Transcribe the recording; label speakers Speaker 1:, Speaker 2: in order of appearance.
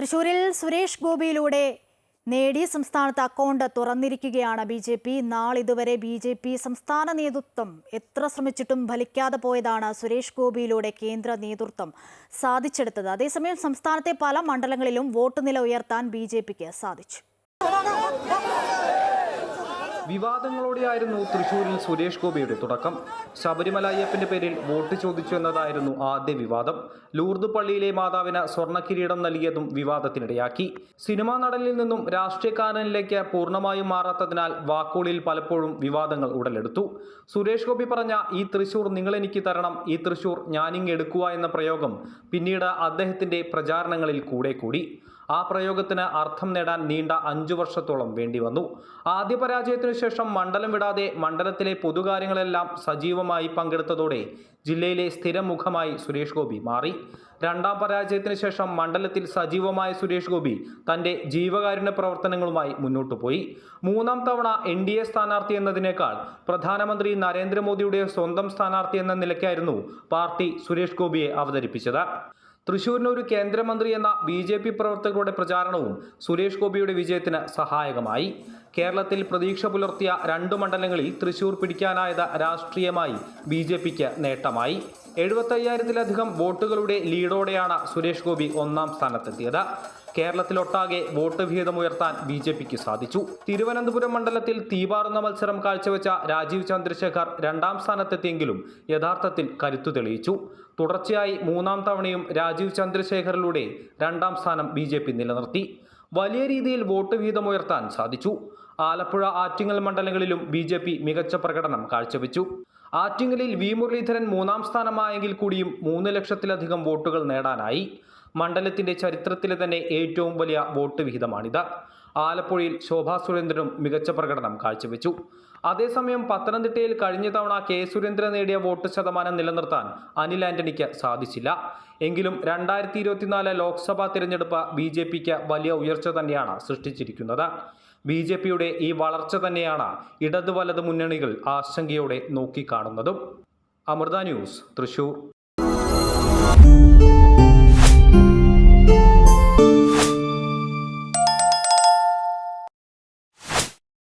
Speaker 1: തൃശൂരിൽ സുരേഷ് ഗോപിയിലൂടെ നേടി സംസ്ഥാനത്ത് അക്കൗണ്ട് തുറന്നിരിക്കുകയാണ് ബി ജെ പി. നാളിതുവരെ ബി ജെ പി സംസ്ഥാന നേതൃത്വം എത്ര ശ്രമിച്ചിട്ടും ഫലിക്കാതെ പോയതാണ് സുരേഷ് ഗോപിയിലൂടെ കേന്ദ്ര നേതൃത്വം സാധിച്ചെടുത്തത്. അതേസമയം സംസ്ഥാനത്തെ പല മണ്ഡലങ്ങളിലും വോട്ട് നില ഉയർത്താൻ ബി സാധിച്ചു.
Speaker 2: വിവാദങ്ങളോടെയായിരുന്നു തൃശൂരിൽ സുരേഷ് ഗോപിയുടെ തുടക്കം. ശബരിമല അയ്യപ്പന്റെ പേരിൽ വോട്ട് ചോദിച്ചു എന്നതായിരുന്നു ആദ്യ വിവാദം. ലൂർദ് പള്ളിയിലെ മാതാവിന് സ്വർണ കിരീടം നൽകിയതും വിവാദത്തിനിടയാക്കി. സിനിമാ നടനിൽ നിന്നും രാഷ്ട്രീയക്കാരനിലേക്ക് പൂർണമായും മാറാത്തതിനാൽ വാക്കുകളിൽ പലപ്പോഴും വിവാദങ്ങൾ ഉടലെടുത്തു. സുരേഷ് ഗോപി പറഞ്ഞ ഈ തൃശൂർ നിങ്ങൾ എനിക്ക് തരണം ഈ തൃശൂർ ഞാനിങ് എടുക്കുക എന്ന പ്രയോഗം പിന്നീട് അദ്ദേഹത്തിന്റെ പ്രചാരണങ്ങളിൽ കൂടെ കൂടി ആ പ്രയോഗത്തിന് അർത്ഥം നേടാൻ നീണ്ട അഞ്ചു വർഷത്തോളം വേണ്ടി വന്നു ആദ്യ പരാജയത്തിനു ശേഷം മണ്ഡലം വിടാതെ മണ്ഡലത്തിലെ പൊതുകാര്യങ്ങളെല്ലാം സജീവമായി പങ്കെടുത്തതോടെ ജില്ലയിലെ സ്ഥിരം മുഖമായി സുരേഷ് ഗോപി മാറി. രണ്ടാം പരാജയത്തിന് ശേഷം മണ്ഡലത്തിൽ സജീവമായ സുരേഷ് ഗോപി തന്റെ ജീവകാരുണ്യ പ്രവർത്തനങ്ങളുമായി മുന്നോട്ടു പോയി. മൂന്നാം തവണ എൻ ഡി എ സ്ഥാനാർത്ഥി എന്നതിനേക്കാൾ പ്രധാനമന്ത്രി നരേന്ദ്രമോദിയുടെ സ്വന്തം സ്ഥാനാർത്ഥി എന്ന നിലയ്ക്കായിരുന്നു പാർട്ടി സുരേഷ് ഗോപിയെ അവതരിപ്പിച്ചത്. തൃശൂരിന് ഒരു കേന്ദ്രമന്ത്രി എന്ന ബി ജെ പി പ്രവർത്തകരുടെ പ്രചാരണവും സുരേഷ് ഗോപിയുടെ വിജയത്തിന് സഹായകമായി. കേരളത്തിൽ പ്രതീക്ഷ പുലർത്തിയ രണ്ട് മണ്ഡലങ്ങളിൽ തൃശൂർ പിടിക്കാനായത് രാഷ്ട്രീയമായി ബി ജെ പിക്ക് നേട്ടമായി. എഴുപത്തയ്യായിരത്തിലധികം വോട്ടുകളുടെ ലീഡോടെയാണ് സുരേഷ് ഗോപി ഒന്നാം സ്ഥാനത്തെത്തിയത്. കേരളത്തിലൊട്ടാകെ വോട്ട് വിഹിതം ഉയർത്താൻ ബി ജെ പിക്ക് സാധിച്ചു. തിരുവനന്തപുരം മണ്ഡലത്തിൽ തീപാറുന്ന മത്സരം കാഴ്ചവെച്ച രാജീവ് ചന്ദ്രശേഖർ രണ്ടാം സ്ഥാനത്തെത്തിയെങ്കിലും യഥാർത്ഥത്തിൽ കരുത്തു തെളിയിച്ചു. തുടർച്ചയായി മൂന്നാം തവണയും രാജീവ് ചന്ദ്രശേഖറിലൂടെ രണ്ടാം സ്ഥാനം ബി നിലനിർത്തി. വലിയ രീതിയിൽ വോട്ട് വീതമുയർത്താൻ സാധിച്ചു. ആലപ്പുഴ ആറ്റിങ്ങൽ മണ്ഡലങ്ങളിലും ബി ജെ പി മികച്ച പ്രകടനം കാഴ്ചവെച്ചു. ആറ്റിങ്ങലിൽ വി മുരളീധരൻ മൂന്നാം സ്ഥാനമായെങ്കിൽ കൂടിയും മൂന്ന് ലക്ഷത്തിലധികം വോട്ടുകൾ നേടാനായി. മണ്ഡലത്തിന്റെ ചരിത്രത്തിലെ തന്നെ ഏറ്റവും വലിയ വോട്ട് വിഹിതമാണിത്. ആലപ്പുഴയിൽ ശോഭാ സുരേന്ദ്രനും മികച്ച പ്രകടനം കാഴ്ചവെച്ചു. അതേസമയം പത്തനംതിട്ടയിൽ കഴിഞ്ഞ തവണ കെ സുരേന്ദ്രൻ നേടിയ വോട്ട് ശതമാനം നിലനിർത്താൻ അനിൽ ആന്റണിക്ക് സാധിച്ചില്ല. എങ്കിലും രണ്ടായിരത്തി ഇരുപത്തിനാല് ലോക്സഭാ തിരഞ്ഞെടുപ്പ് ബി ജെ പിക്ക് വലിയ ഉയർച്ച തന്നെയാണ് സൃഷ്ടിച്ചിരിക്കുന്നത്. ബി ജെ പിയുടെ ഈ വളർച്ച തന്നെയാണ് ഇടത് വലത് മുന്നണികൾ ആശങ്കയോടെ നോക്കിക്കാണുന്നതും. അമൃത ന്യൂസ് തൃശൂർ.